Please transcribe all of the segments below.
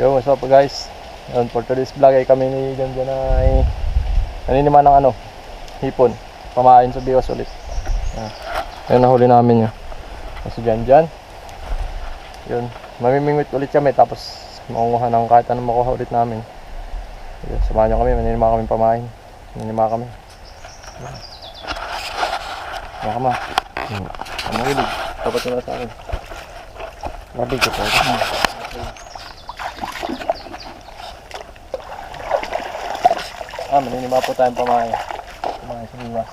Yo, what's up guys? Yun, for today's vlog ay kami ni John John ay naninima ng ano, hipon. Pamain sa biwas ulit. Ah, yun nahuli namin yun. Kasi dyan dyan. Yun, mamimingwit ulit kami tapos makunguha ng kahit anong makuha ulit namin. Yun, samahan nyo kami, maninima kami pamain. Maninima kami. Yun. Mga kama. Hmm. Ang mahilig. Dapat na sa akin. Labig ko po. Ah, maninima po tayong pamain. Pamain sa biwas.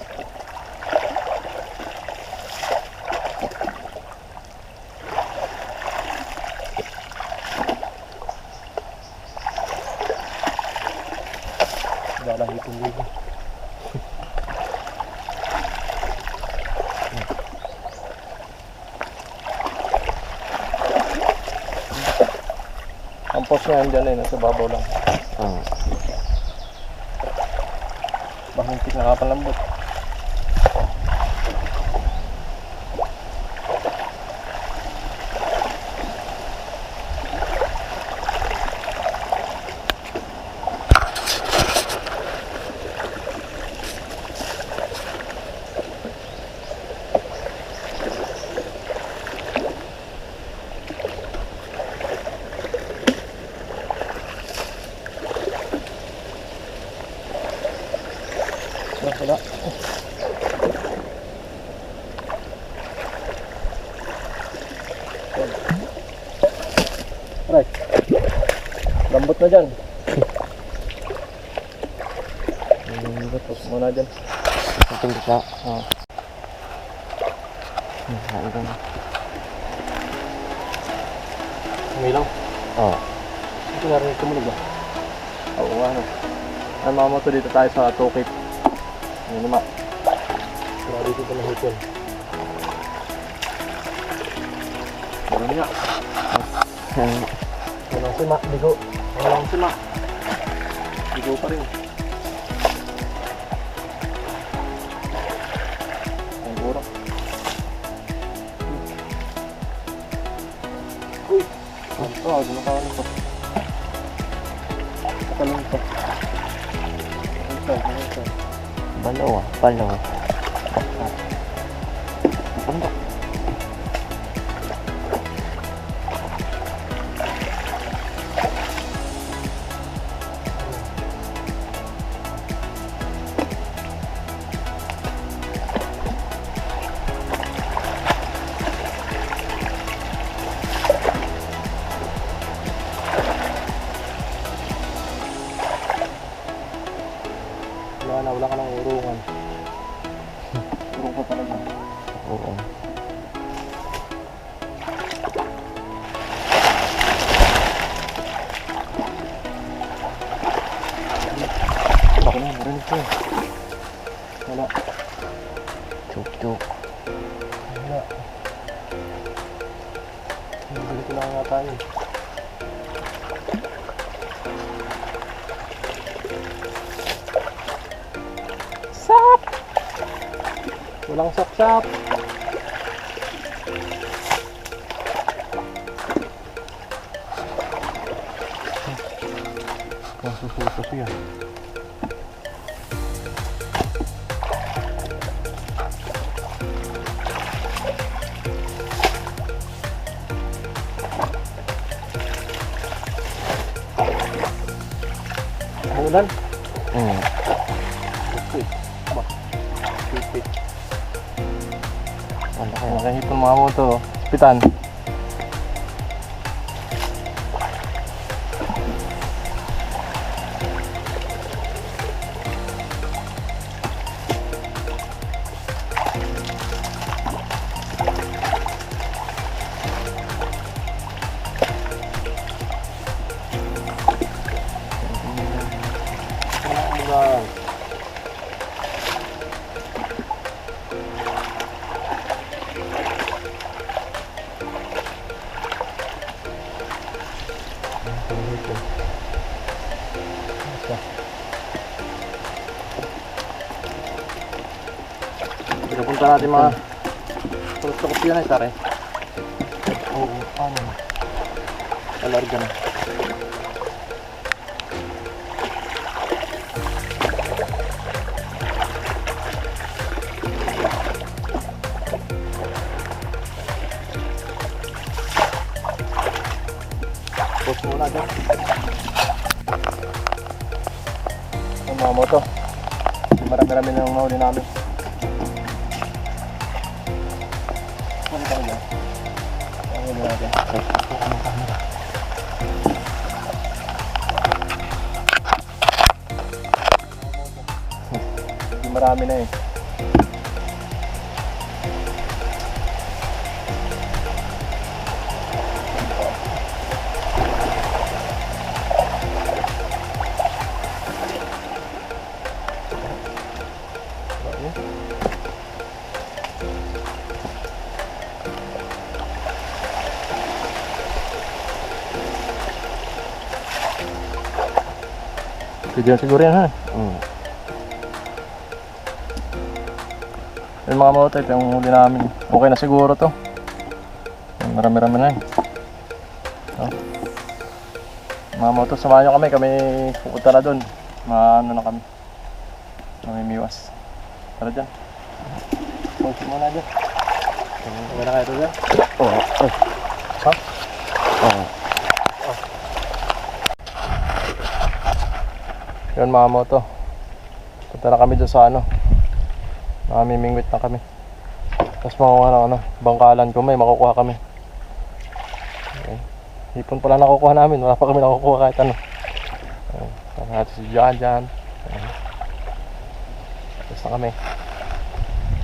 Dalang itong ligo. Ang post niya andyan eh, nasa babaw lang. Oo. Bahuntik nakapalambot. Wala. Right. Lambot na dyan. Lambot. Tapos muna dyan. Itong gitna. Ah. Hmm, hain ka na. Umilang. Oo. Ito narinig tumunog ba? Oo nga no. Ay mamato dito tayo sa Tukip. Ano naman? Wala dito pa na hotel. Meron nga. Ayan. Walang sima, bigo. Walang sima. Bigo pa rin. Ang burok. Uy! Ano to? Ano ka ano to? Balaw ah. Balaw. Urong pa talaga. Oo. Baka na, marinig ko. Wala. Chuk-chuk. Wala. Hindi ko lang nga tayo. Walang sap-sap. Masususo siya. Umulan? Hmm. Nakahipon mga mo to. Pinapunta natin mga Tulog-tulog yun ay tare. Oo, paano? Alarga na. Mga moto. Marami-rami na yung nahuli namin. Ano tayo dyan? Ang huli natin. Marami na eh. Pwede na siguro yan ha. Mm. Yung mga moto, ito yung huli namin. Okay na siguro to. Yan, Marami-rami na yun. Oh. Mga moto, samahan nyo kami. Kami pupunta na doon. Maano na kami. Mamimiwas. Tara dyan. Post muna dyan. Okay na kayo to dyan? Oo. Ay. Ha? Oo. Yun mga moto. Punta na kami doon sa ano. Mamimingwit na kami. Tapos makukuha ng ano, bangkalan ko may makukuha kami. Okay. Hipon pala nakukuha namin. Wala pa kami nakukuha kahit ano. Ayan. Tama natin si Jan. Ayan. Tapos na kami.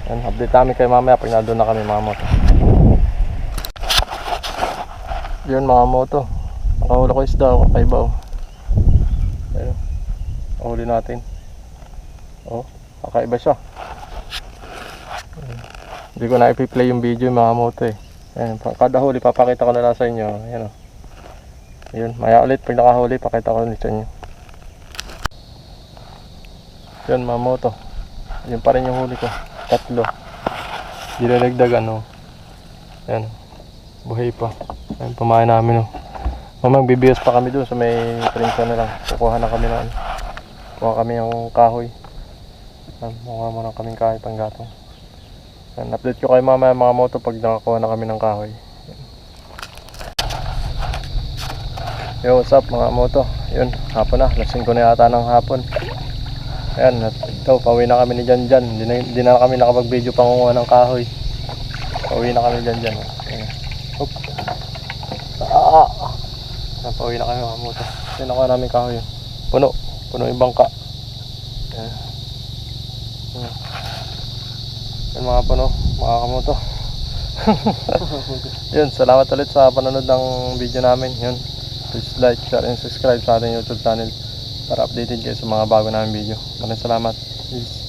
Ayan, update namin kayo mamaya pag nandun na kami mga moto. Yun mga moto. Nakahula ko isda ako kay Bao. Ayun. Huli natin. Oh, kakaiba siya. Ayun. Hindi ko na ipi-play yung video mga moto eh. Ayan, kada huli papakita ko na lang sa inyo. Ayan oh. Ayun, maya ulit pag nakahuli pakita ko ulit sa inyo. Yun mga moto. Yun pa rin yung huli ko. Tatlo. Dinadagdag ano. Ayan. Buhay pa. Ayan, pamain namin oh. Mamang bibiyos pa kami doon sa may prinsa na lang. Kukuha na kami ng ano. Kuha kami yung kahoy. Ayan, Kuha mo na kaming kahoy pang gatong. Ayan, update ko kayo mamaya mga moto pag nakakuha na kami ng kahoy. Yo, what's up mga moto? Yun, hapon na. Lasing ko na yata ng hapon. Ayan, at ito, pauwi na kami ni Jan Jan. Hindi na, na kami nakapag-video pangunguha ng kahoy. Pauwi na kami Jan Jan. Ayan. Hop. Ah! Ayan, pauwi na kami mga moto. Ayan, nakuha namin kahoy. Puno. Puno yung bangka. Ayan. Ayan. Ayan mga puno, mga kamoto. Yun, salamat ulit sa panonood ng video namin. Yun. Please like, share, and subscribe sa ating YouTube channel para updated kayo sa mga bago namin video. Maraming salamat. Peace.